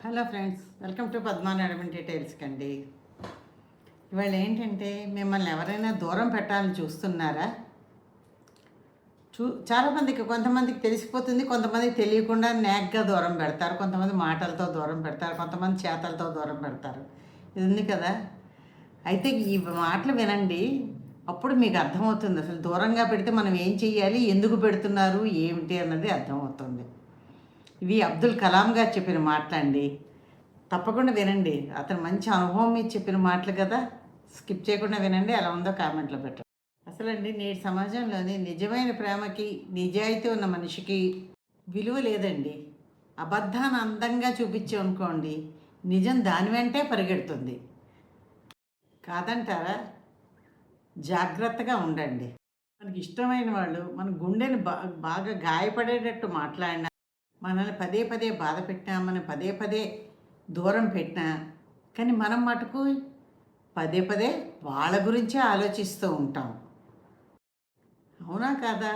Hello friends welcome to పద్మానాడమన్ డీటెయిల్స్కి అండి ఇవాళ ఏంటంటే మిమ్మల్ని ఎవరైనా దూరం పెట్టాలని చూస్తున్నారా? చూ చాలామందికి కొంతమందికి తెలిసిపోతుంది కొంతమందికి తెలియకుండా నేగ్గా దూరం పెడతారు కొంతమంది మాటలతో దూరం పెడతారు కొంతమంది చేతలతో దూరం పెడతారు. ఇది ఉంది కదా? అయితే ఈ మాటలు వినండి అప్పుడు మీకు అర్థమవుతుంది. అసలు దూరంగా పెడితే మనం ఏం చెయ్యాలి ఎందుకు పెడుతున్నారు ఏమిటి అన్నది అర్థమవుతుంది. ఇవి అబ్దుల్ కలాం గారు చెప్పిన మాటలండి. తప్పకుండా వినండి. అతను మంచి అనుభవం మీద చెప్పిన మాటలు కదా. స్కిప్ చేయకుండా వినండి. ఎలా ఉందో కామెంట్లో పెట్టండి. అసలండి నేటి సమాజంలోని నిజమైన ప్రేమకి నిజాయితీ ఉన్న మనిషికి విలువ లేదండి. అబద్ధాన్ని అందంగా చూపించాం అనుకోండి నిజం దాని వెంటే పరిగెడుతుంది. కాదంటారా? జాగ్రత్తగా ఉండండి. మనకి ఇష్టమైన వాళ్ళు మన గుండెని బా బాగా గాయపడేటట్టు మాట్లాడినా మనల్ని పదే పదే బాధ పెట్టినా మనం పదే పదే దూరం పెట్టినా కానీ మనం మటుకు పదే పదే వాళ్ళ గురించే ఆలోచిస్తూ ఉంటాం. అవునా కాదా?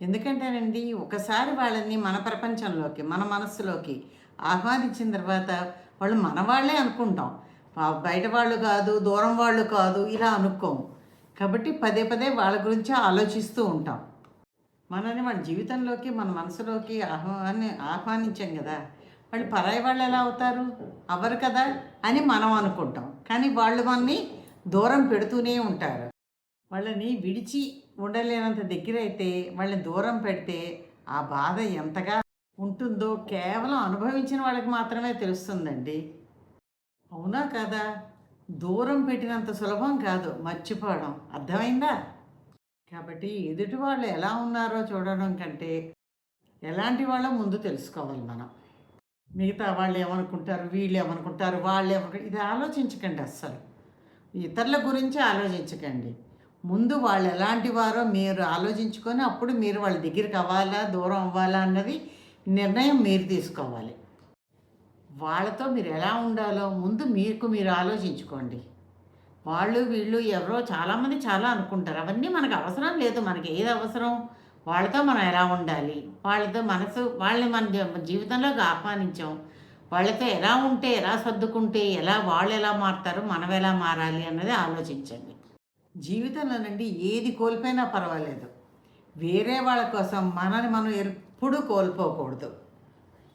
ఎందుకంటేనండి ఒకసారి వాళ్ళని మన ప్రపంచంలోకి మన మనస్సులోకి ఆహ్వానించిన తర్వాత వాళ్ళు మన వాళ్ళే అనుకుంటాం. బయట వాళ్ళు కాదు దూరం వాళ్ళు కాదు ఇలా అనుకోము కాబట్టి పదే పదే వాళ్ళ గురించి ఆలోచిస్తూ ఉంటాం. మనని మన జీవితంలోకి మన మనసులోకి ఆహ్వాని ఆహ్వానించాం కదా. వాళ్ళు పరాయి వాళ్ళు ఎలా అవుతారు? అవ్వరు కదా అని మనం అనుకుంటాం. కానీ వాళ్ళు మనని దూరం పెడుతూనే ఉంటారు. వాళ్ళని విడిచి ఉండలేనంత దగ్గర అయితే వాళ్ళని దూరం పెడితే ఆ బాధ ఎంతగా ఉంటుందో కేవలం అనుభవించిన వాళ్ళకి మాత్రమే తెలుస్తుందండి. అవునా కదా? దూరం పెట్టినంత సులభం కాదు. మర్చిపోవడం. అర్థమైందా? కాబట్టి ఎదుటి వాళ్ళు ఎలా ఉన్నారో చూడడం కంటే ఎలాంటి వాళ్ళో ముందు తెలుసుకోవాలి మనం. మిగతా వాళ్ళు ఏమనుకుంటారు వీళ్ళు ఏమనుకుంటారు వాళ్ళు ఏమనుకుంటారు ఇది ఆలోచించకండి అస్సలు. ఇతరుల గురించి ఆలోచించకండి. ముందు వాళ్ళు ఎలాంటి వారో మీరు ఆలోచించుకొని అప్పుడు మీరు వాళ్ళ దగ్గరికి అవ్వాలా దూరం అవ్వాలా అన్నది నిర్ణయం మీరు తీసుకోవాలి. వాళ్ళతో మీరు ఎలా ఉండాలో ముందు మీకు మీరు ఆలోచించుకోండి. వాళ్ళు వీళ్ళు ఎవరో చాలామంది చాలా అనుకుంటారు. అవన్నీ మనకు అవసరం లేదు. మనకి ఏది అవసరం? వాళ్ళతో మనం ఎలా ఉండాలి? వాళ్ళతో మనసు వాళ్ళని మన జీవితంలోకి ఆహ్వానించాం. వాళ్ళతో ఎలా ఉంటే ఎలా సర్దుకుంటే ఎలా వాళ్ళు ఎలా మారుతారు మనం ఎలా మారాలి అన్నది ఆలోచించండి. జీవితంలో నుండి ఏది కోల్పోయినా పర్వాలేదు. వేరే వాళ్ళ కోసం మనని మనం ఎప్పుడూ కోల్పోకూడదు.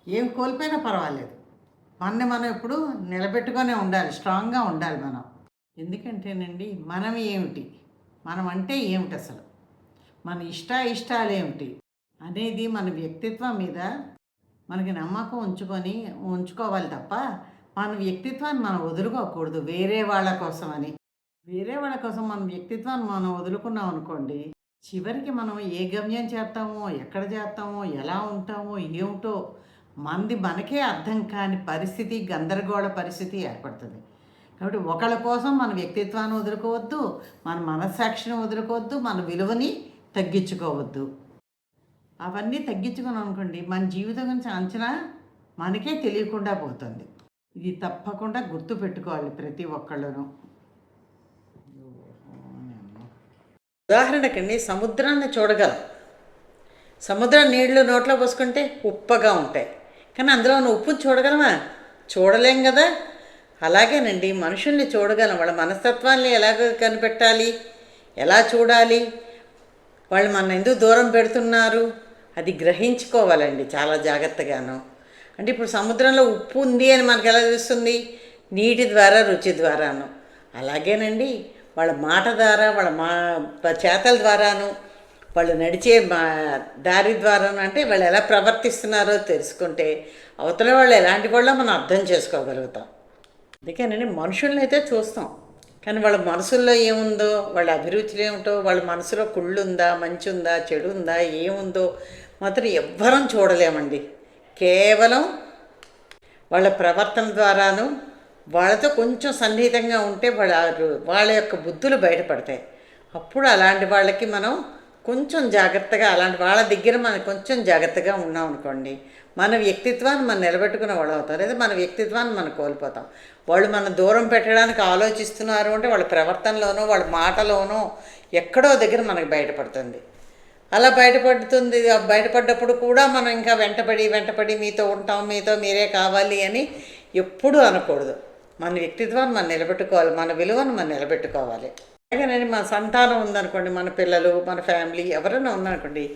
ఏం కోల్పోయినా పర్వాలేదు. మనని మనం ఎప్పుడు నిలబెట్టుకొనే ఉండాలి. స్ట్రాంగ్గా ఉండాలి మనం. ఎందుకంటేనండి మనం ఏమిటి? మనం అంటే ఏమిటి అసలు? మన ఇష్ట ఇష్టాలు ఏమిటి? అనేది మన వ్యక్తిత్వం మీద మనకి నమ్మకం ఉంచుకొని ఉంచుకోవాలి తప్ప మన వ్యక్తిత్వాన్ని మనం వదులుకోకూడదు. వేరే వాళ్ళ కోసం అని. వేరే వాళ్ళ కోసం మన వ్యక్తిత్వాన్ని మనం వదులుకున్నాం అనుకోండి చివరికి మనం ఏ గమ్యం చేస్తామో ఎక్కడ చేస్తామో ఎలా ఉంటామో ఏమిటో మంది మనకే అర్థం కాని పరిస్థితి గందరగోళ పరిస్థితి ఏర్పడుతుంది. కాబట్టి ఒకళ్ళ కోసం మన వ్యక్తిత్వాన్ని వదులుకోవద్దు మన మనస్సాక్షిని వదులుకోవద్దు మన విలువని తగ్గించుకోవద్దు. అవన్నీ తగ్గించుకుని అనుకోండి మన జీవితం గురించి అంచనా మనకే తెలియకుండా పోతుంది. ఇది తప్పకుండా గుర్తు పెట్టుకోవాలి ప్రతి ఒక్కళ్ళను. ఉదాహరణకండి సముద్రాన్ని చూడగలం. సముద్రం నీళ్ళు నోట్లో పోసుకుంటే ఉప్పగా ఉంటాయి. కానీ అందులో ఉన్న ఉప్పును చూడగలమా? చూడలేం కదా? అలాగేనండి. మనుషుల్ని చూడగలం. వాళ్ళ మనస్తత్వాన్ని ఎలాగ కనిపెట్టాలి? ఎలా చూడాలి? వాళ్ళు మన ఎందుకు దూరం పెడుతున్నారు. అది గ్రహించుకోవాలండి చాలా జాగ్రత్తగాను. అంటే ఇప్పుడు సముద్రంలో ఉప్పు ఉంది అని మనకు ఎలా తెలుస్తుంది? నీటి ద్వారా రుచి ద్వారాను. అలాగేనండి. వాళ్ళ మాట ద్వారా వాళ్ళ మా చేతల ద్వారాను వాళ్ళు నడిచే మా దారి ద్వారాను అంటే వాళ్ళు ఎలా ప్రవర్తిస్తున్నారో తెలుసుకుంటే అవతల వాళ్ళు ఎలాంటి వాళ్ళో మనం అర్థం చేసుకోగలుగుతాం. అందుకేనండి మనుషుల్ని అయితే చూస్తాం. కానీ వాళ్ళ మనసుల్లో ఏముందో వాళ్ళ అభిరుచులు ఏమిటో వాళ్ళ మనసులో కుళ్ళు ఉందా మంచి ఉందా చెడు ఉందా ఏముందో మాత్రం ఎవ్వరం చూడలేమండి. కేవలం వాళ్ళ ప్రవర్తన ద్వారాను వాళ్ళతో కొంచెం సన్నిహితంగా ఉంటే వాళ్ళ వాళ్ళ యొక్క బుద్ధులు బయటపడతాయి. అప్పుడు అలాంటి వాళ్ళకి మనం కొంచెం జాగ్రత్తగా అలాంటి వాళ్ళ దగ్గర మనం కొంచెం జాగ్రత్తగా ఉన్నాం అనుకోండి మన వ్యక్తిత్వాన్ని మనం నిలబెట్టుకున్న వాళ్ళు అవుతాం. లేదా మన వ్యక్తిత్వాన్ని మనం కోల్పోతాం. వాళ్ళు మన దూరం పెట్టడానికి ఆలోచిస్తున్నారు అంటే వాళ్ళ ప్రవర్తనలోనో వాళ్ళ మాటలోనో ఎక్కడో దగ్గర మనకు బయటపడుతుంది. అలా బయటపడుతుంది. బయటపడ్డప్పుడు కూడా మనం ఇంకా వెంటపడి వెంటపడి మీతో ఉంటాం మీతో మీరే కావాలి అని ఎప్పుడూ అనకూడదు. మన వ్యక్తిత్వాన్ని మనం నిలబెట్టుకోవాలి. మన విలువను మనం నిలబెట్టుకోవాలి. అలాగేనండి మన సంతానం ఉందనుకోండి మన పిల్లలు మన ఫ్యామిలీ ఎవరైనా ఉందనుకోండి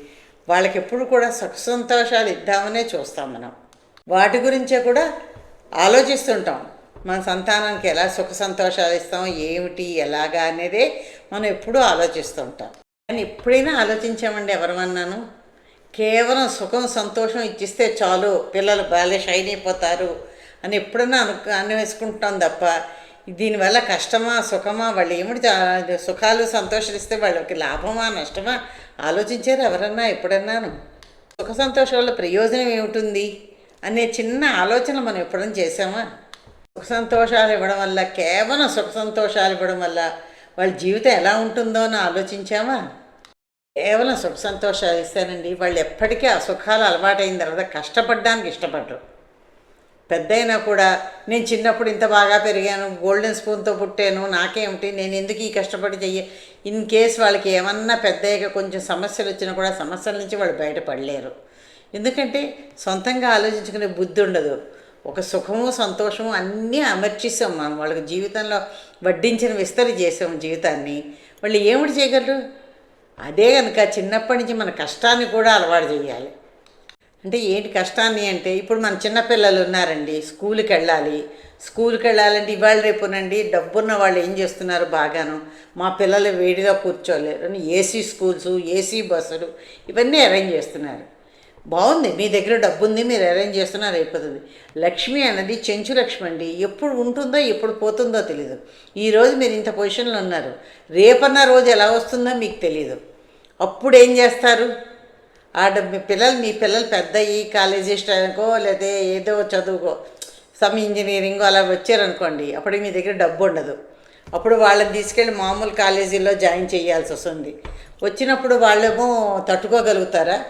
వాళ్ళకి ఎప్పుడు కూడా సుఖ సంతోషాలు ఇద్దామనే చూస్తాం మనం. వాటి గురించే కూడా ఆలోచిస్తుంటాం. మన సంతానానికి ఎలా సుఖ సంతోషాలు ఇస్తాం ఏమిటి ఎలాగా అనేదే మనం ఎప్పుడూ ఆలోచిస్తూ ఉంటాం కానీ ఎప్పుడైనా ఆలోచించామండి ఎవరమన్నాను కేవలం సుఖం సంతోషం ఇచ్చిస్తే చాలు పిల్లలు బాగా షైన్ అయిపోతారు అని ఎప్పుడైనా అను అనివేసుకుంటాం తప్ప దీనివల్ల కష్టమా సుఖమా? వాళ్ళు ఏమిటి సుఖాలు సంతోషాలు వాళ్ళకి లాభమా నష్టమా? ఆలోచించారు ఎవరన్నా ఎప్పుడన్నాను? సుఖ సంతోషాల ప్రయోజనం ఏమిటుంది? అనే చిన్న ఆలోచన మనం ఎప్పుడైనా చేసామా సుఖ సంతోషాలు ఇవ్వడం వల్ల కేవలం సుఖ సంతోషాలు ఇవ్వడం వల్ల వాళ్ళ జీవితం ఎలా ఉంటుందో అని ఆలోచించామా? కేవలం సుఖ సంతోషాలు ఇస్తానండి. వాళ్ళు ఎప్పటికీ ఆ సుఖాలు అలవాటైన తర్వాత కష్టపడడానికి ఇష్టపడరు. పెద్దయినా కూడా నేను చిన్నప్పుడు ఇంత బాగా పెరిగాను గోల్డెన్ స్పూన్తో పుట్టాను నాకేమిటి? నేను ఎందుకు ఈ కష్టపడి చెయ్య? ఇన్ కేస్ వాళ్ళకి ఏమన్నా పెద్దయ్యాక కొంచెం సమస్యలు వచ్చినా కూడా సమస్యల నుంచి వాళ్ళు బయటపడలేరు. ఎందుకంటే సొంతంగా ఆలోచించుకునే బుద్ధి ఉండదు. ఒక సుఖము సంతోషము అన్నీ అమర్చిస్తాం మనం. వాళ్ళకి జీవితంలో వడ్డించిన విస్తరి చేసాం జీవితాన్ని. వాళ్ళు ఏమిటి చేయగలరు? అదే కనుక చిన్నప్పటి నుంచి మన కష్టాన్ని కూడా అలవాటు చేయాలి. అంటే ఏంటి కష్టాన్ని అంటే ఇప్పుడు మన చిన్నపిల్లలు ఉన్నారండి స్కూల్కి వెళ్ళాలి. స్కూల్కి వెళ్ళాలంటే ఇవాళ రేపునండి డబ్బున్న వాళ్ళు ఏం చేస్తున్నారు బాగాను? మా పిల్లలు వేడిగా కూర్చోలేరు. ఏసీ స్కూల్స్ ఏసీ బస్సులు ఇవన్నీ అరేంజ్ చేస్తున్నారు. బాగుంది మీ దగ్గర డబ్బు ఉంది మీరు అరేంజ్ చేస్తున్నారు అయిపోతుంది. లక్ష్మి అన్నది చెంచు లక్ష్మి అండి. ఎప్పుడు ఉంటుందో ఎప్పుడు పోతుందో తెలియదు ఈరోజు మీరు ఇంత పొజిషన్లో ఉన్నారు. రేపన్న రోజు ఎలా వస్తుందో మీకు తెలియదు అప్పుడు ఏం చేస్తారు? ఆ డబ్బు మీ పిల్లలు మీ పిల్లలు పెద్ద ఈ కాలేజీ స్టైల్కో లేదా ఏదో చదువుకో సమ్ ఇంజనీరింగ్ అలా వచ్చారనుకోండి అప్పుడు మీ దగ్గర డబ్బు ఉండదు. అప్పుడు వాళ్ళని తీసుకెళ్ళి మామూలు కాలేజీలో జాయిన్ చేయాల్సి వస్తుంది. వచ్చినప్పుడు వాళ్ళేమో తట్టుకోగలుగుతారా?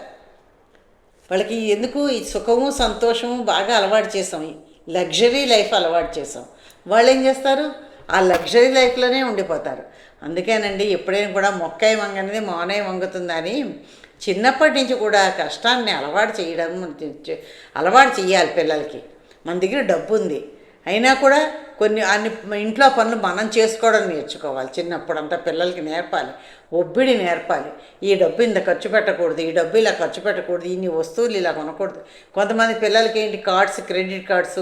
వాళ్ళకి ఎందుకు ఈ సుఖము సంతోషము బాగా అలవాటు చేసాం. లగ్జరీ లైఫ్ అలవాటు చేసాం. వాళ్ళు ఏం చేస్తారు? ఆ లగ్జరీ లైఫ్లోనే ఉండిపోతారు. అందుకేనండి ఎప్పుడైనా కూడా మొక్కాయి వంగనేది మానే వంగుతుందని చిన్నప్పటి నుంచి కూడా కష్టాన్ని అలవాటు చేయడం అలవాటు చేయాలి పిల్లలకి. మన దగ్గర డబ్బు ఉంది. అయినా కూడా కొన్ని అన్ని ఇంట్లో పనులు మనం చేసుకోవడం నేర్చుకోవాలి. చిన్నప్పుడు అంతా పిల్లలకి నేర్పాలి. ఒబ్బిడి నేర్పాలి. ఈ డబ్బు ఇంత ఖర్చు పెట్టకూడదు ఈ డబ్బు ఇలా ఖర్చు పెట్టకూడదు ఇన్ని వస్తువులు ఇలా కొనకూడదు. కొంతమంది పిల్లలకి ఏంటి కార్డ్స్ క్రెడిట్ కార్డ్స్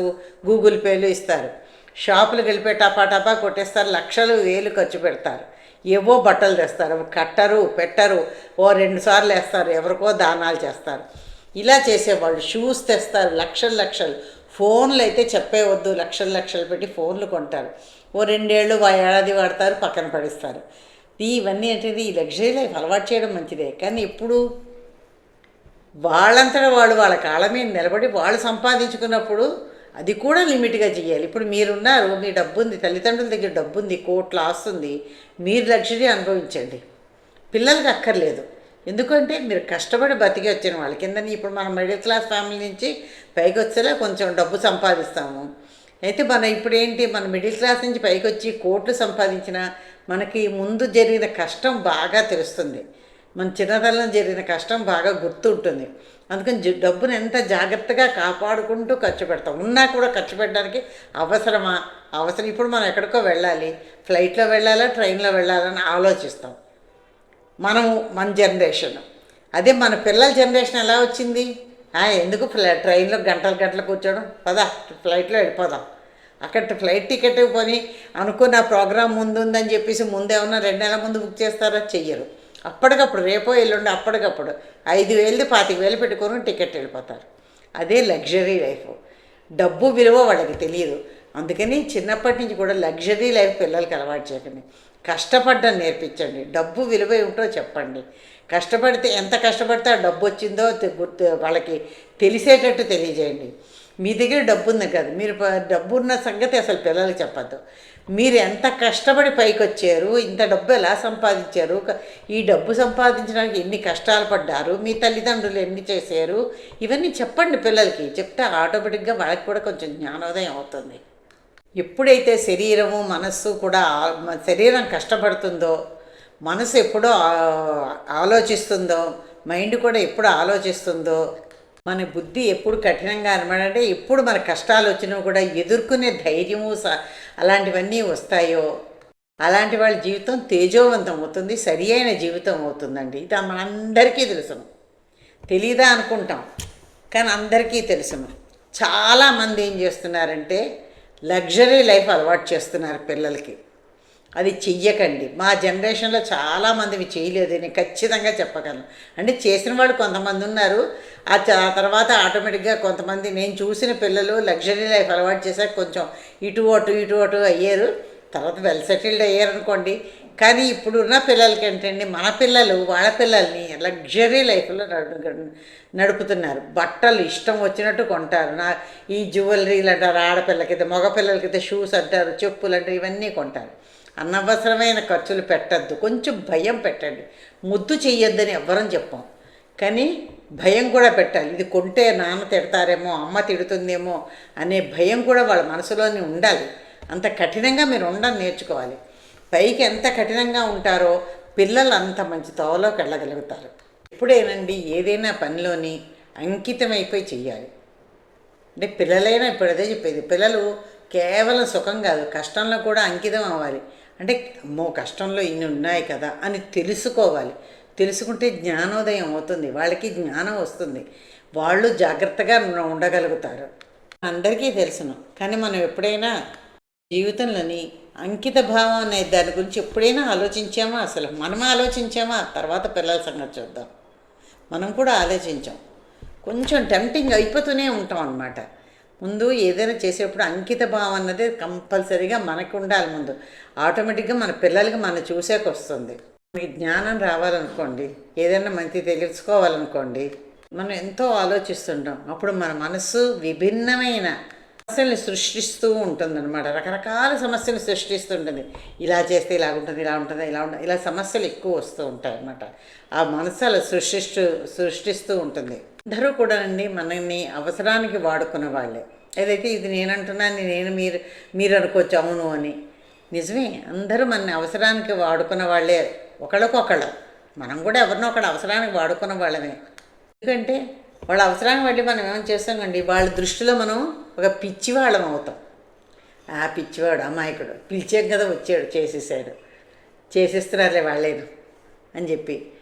గూగుల్ పేలు ఇస్తారు. షాపులకు వెళ్ళిపోయి టపా టపా కొట్టేస్తారు లక్షలు వేలు ఖర్చు పెడతారు. ఏవో బట్టలు తెస్తారు కట్టరు పెట్టరు ఓ రెండు సార్లు వేస్తారు ఎవరికో దానాలు చేస్తారు. ఇలా చేసేవాళ్ళు షూస్ తెస్తారు లక్షలు లక్షలు. ఫోన్లు అయితే చెప్పేవద్దు లక్షలు లక్షలు పెట్టి ఫోన్లు కొంటారు. ఓ రెండేళ్ళు ఏడాది వాడతారు పక్కన పడిస్తారు. ఇవన్నీ ఏంటంటే ఈ లగ్జరీ లైఫ్ అలవాటు చేయడం మంచిదే. కానీ ఇప్పుడు వాళ్ళంతటా వాళ్ళు వాళ్ళ కాళ్ళ మీద నిలబడి వాళ్ళు సంపాదించుకున్నప్పుడు అది కూడా లిమిట్గా చేయాలి. ఇప్పుడు మీరున్నారు మీ డబ్బు ఉంది తల్లిదండ్రుల దగ్గర డబ్బు ఉంది కోట్ల ఆస్తుంది మీరు లగ్జరీ అనుభవించండి. పిల్లలకి అక్కర్లేదు. ఎందుకంటే మీరు కష్టపడి బతికి వచ్చిన వాళ్ళ కింద ఇప్పుడు మనం మిడిల్ క్లాస్ ఫ్యామిలీ నుంచి పైకి వచ్చేలా కొంచెం డబ్బు సంపాదిస్తాము. అయితే మనం ఇప్పుడు ఏంటి మన మిడిల్ క్లాస్ నుంచి పైకి వచ్చి కోట్లు సంపాదించిన మనకి ముందు జరిగిన కష్టం బాగా తెలుస్తుంది. మన చిన్నతనంలో జరిగిన కష్టం బాగా గుర్తుంటుంది. అందుకని డబ్బును ఎంత జాగ్రత్తగా కాపాడుకుంటూ ఖర్చు పెడతాం. ఉన్నా కూడా ఖర్చు పెట్టడానికి అవసరమా? అవసరం. ఇప్పుడు మనం ఎక్కడికో వెళ్ళాలి. ఫ్లైట్లో వెళ్ళాలా? ట్రైన్లో వెళ్ళాలని ఆలోచిస్తాం. మనము మన జనరేషన్. అదే మన పిల్లల జనరేషన్ ఎలా వచ్చింది? ఎందుకు ఫ్లై ట్రైన్లో గంటలు గంటలు కూర్చోవడం? పదా ఫ్లైట్లో వెళ్ళిపోదాం. అక్కడ ఫ్లైట్ టికెట్ కొని అనుకున్న ప్రోగ్రామ్ ముందు ఉందని చెప్పేసి ముందేమన్నా రెండు నెలల ముందు బుక్ చేస్తారా? చెయ్యరు. అప్పటికప్పుడు రేపో ఎల్లుండి అప్పటికప్పుడు ఐదు వేలది పాతిక వేలు పెట్టుకొని టికెట్ వెళ్ళిపోతారు. అదే లగ్జరీ లైఫ్. డబ్బు విలువ వాళ్ళకి తెలియదు అందుకని చిన్నప్పటి నుంచి కూడా లగ్జరీ లైఫ్ పిల్లలకి అలవాటు చేయకండి. కష్టపడ్డం నేర్పించండి. డబ్బు విలువ ఏమిటో చెప్పండి. కష్టపడితే ఎంత కష్టపడితే ఆ డబ్బు వచ్చిందో గుర్తు వాళ్ళకి తెలిసేటట్టు తెలియజేయండి. మీ దగ్గర డబ్బు ఉంది కదా. మీరు డబ్బు ఉన్న సంగతి అసలు పిల్లలకి చెప్పద్దు. మీరు ఎంత కష్టపడి పైకి వచ్చారు ఇంత డబ్బు ఎలా సంపాదించారు ఈ డబ్బు సంపాదించడానికి ఎన్ని కష్టాలు పడ్డారు మీ తల్లిదండ్రులు ఎన్ని చేశారు ఇవన్నీ చెప్పండి పిల్లలకి. చెప్తే ఆటోమేటిక్గా వాళ్ళకి కూడా కొంచెం జ్ఞానోదయం అవుతుంది. ఎప్పుడైతే శరీరము మనస్సు కూడా శరీరం కష్టపడుతుందో మనసు ఎప్పుడో ఆలోచిస్తుందో మైండ్ కూడా ఎప్పుడు ఆలోచిస్తుందో మన బుద్ధి ఎప్పుడు కఠినంగా అనమాడంటే ఎప్పుడు మన కష్టాలు వచ్చినా కూడా ఎదుర్కొనే ధైర్యము స- అలాంటివన్నీ వస్తాయో. అలాంటి వాళ్ళ జీవితం తేజోవంతం అవుతుంది సరి అయిన జీవితం అవుతుందండి. ఇది మనందరికీ తెలుసును. తెలీదా అనుకుంటాం కానీ అందరికీ తెలుసును. చాలామంది ఏం చేస్తున్నారంటే లగ్జరీ లైఫ్ అలవాటు చేస్తున్నారు పిల్లలకి. అది చెయ్యకండి. మా జనరేషన్లో చాలామంది ఇవి చేయలేదు నేను ఖచ్చితంగా చెప్పగలను. అంటే చేసిన వాళ్ళు కొంతమంది ఉన్నారు. ఆ తర్వాత ఆటోమేటిక్గా కొంతమంది నేను చూసిన పిల్లలు లగ్జరీ లైఫ్ అలవాటు చేశాక కొంచెం ఇటు అటు ఇటు అటు అయ్యారు. తర్వాత వెల్ సెటిల్డ్ అయ్యారు అనుకోండి కానీ ఇప్పుడున్న పిల్లలకి ఏంటండి మన పిల్లలు వాళ్ళ పిల్లల్ని లగ్జరీ లైఫ్లో నడుపుతున్నారు. బట్టలు ఇష్టం వచ్చినట్టు కొంటారు. నా ఈ జ్యువెలరీలు అంటారు ఆడపిల్లకైతే మగపిల్లలకైతే షూస్ అంటారు చెప్పులు అంటారు ఇవన్నీ కొంటారు. అనవసరమైన ఖర్చులు పెట్టద్దు. కొంచెం భయం పెట్టండి. ముద్దు చెయ్యొద్దని ఎవ్వరం చెప్పాం. కానీ భయం కూడా పెట్టాలి. ఇది కొంటే నాన్న తిడతారేమో అమ్మ తిడుతుందేమో అనే భయం కూడా వాళ్ళ మనసులోనే ఉండాలి. అంత కఠినంగా మీరు ఉండడం నేర్చుకోవాలి. పైకి ఎంత కఠినంగా ఉంటారో పిల్లలు అంత మంచి తోవలోకి వెళ్ళగలుగుతారు. ఎప్పుడేనండి ఏదైనా పనిలోని అంకితమైపోయి చెయ్యాలి. అంటే పిల్లలైనా ఇప్పుడు అదే చెప్పేది. పిల్లలు కేవలం సుఖం కాదు కష్టంలో కూడా అంకితం అవ్వాలి. అంటే అమ్మో కష్టంలో ఇన్ని ఉన్నాయి కదా అని తెలుసుకోవాలి. తెలుసుకుంటే జ్ఞానోదయం అవుతుంది. వాళ్ళకి జ్ఞానం వస్తుంది. వాళ్ళు జాగ్రత్తగా ఉండగలుగుతారు. అందరికీ తెలుసును. కానీ మనం ఎప్పుడైనా జీవితంలోని అంకిత భావం అనే దాని గురించి ఎప్పుడైనా ఆలోచించామా అసలు? మనమే ఆలోచించామా? తర్వాత పిల్లల సంగతి చూద్దాం. మనం కూడా ఆలోచించాం. కొంచెం టెంప్టింగ్ అయిపోతూనే ఉంటాం అన్నమాట. ముందు ఏదైనా చేసేటప్పుడు అంకిత భావం అన్నది కంపల్సరీగా మనకు ఉండాలి ముందు. ఆటోమేటిక్గా మన పిల్లలకి మనం చూసాక వస్తుంది. మనకి జ్ఞానం రావాలనుకోండి ఏదైనా మంచి తెలుసుకోవాలనుకోండి మనం ఎంతో ఆలోచిస్తుంటాం. అప్పుడు మన మనసు విభిన్నమైన సమస్యల్ని సృష్టిస్తూ ఉంటుందన్నమాట. రకరకాల సమస్యలు సృష్టిస్తుంటుంది. ఇలా చేస్తే ఇలా ఉంటుంది ఇలా ఉంటుంది ఇలా ఉంటుంది ఇలా సమస్యలు ఎక్కువ వస్తూ ఉంటాయి అన్నమాట ఆ మనసు అలా సృష్టిస్తూ సృష్టిస్తూ ఉంటుంది. అందరూ కూడా అండి మనల్ని అవసరానికి వాడుకున్న వాళ్ళే. ఏదైతే ఇది నేను అంటున్నాను నేను మీరు మీరు అనుకోవచ్చు అవును అని. నిజమే అందరూ మన అవసరానికి వాడుకున్న వాళ్ళే ఒకళ్ళకొకళ్ళు. మనం కూడా ఎవరినో ఒకళ్ళు అవసరానికి వాడుకున్న వాళ్ళమే. ఎందుకంటే వాళ్ళ అవసరాన్ని బట్టి మనం ఏమైనా చేస్తామండి? వాళ్ళ దృష్టిలో మనం ఒక పిచ్చివాళ్ళం అవుతాం. ఆ పిచ్చివాడు అమాయకుడు. పిలిచాం కదా వచ్చాడు చేసేసాడు. చేసేస్తున్నారులే వాళ్ళేను అని చెప్పి.